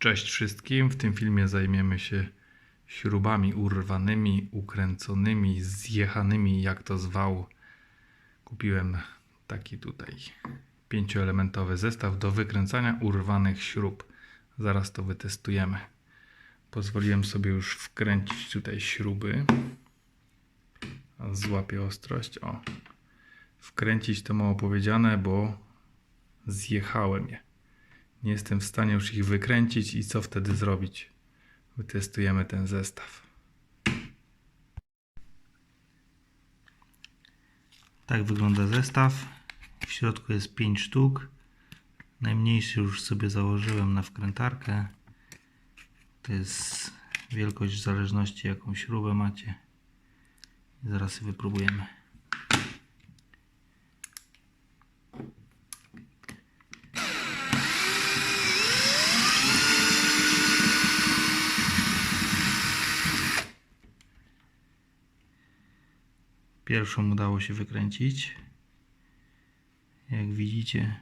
Cześć wszystkim. W tym filmie zajmiemy się śrubami urwanymi, ukręconymi, zjechanymi, jak to zwał. Kupiłem taki tutaj pięcioelementowy zestaw do wykręcania urwanych śrub. Zaraz to wytestujemy. Pozwoliłem sobie już wkręcić tutaj śruby. Złapię ostrość. O. Wkręcić to mało powiedziane, bo zjechałem je. Nie jestem w stanie już ich wykręcić i co wtedy zrobić? Wytestujemy ten zestaw. Tak wygląda zestaw. W środku jest 5 sztuk. Najmniejszy już sobie założyłem na wkrętarkę. To jest wielkość w zależności jaką śrubę macie. Zaraz wypróbujemy. Pierwszą udało się wykręcić. Jak widzicie,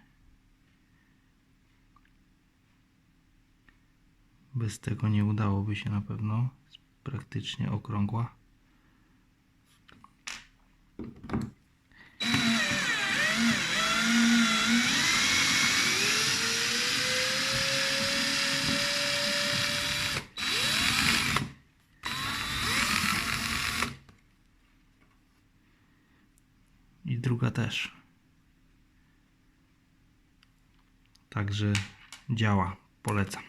bez tego nie udałoby się na pewno. Praktycznie okrągła. I druga też. Także działa. Polecam.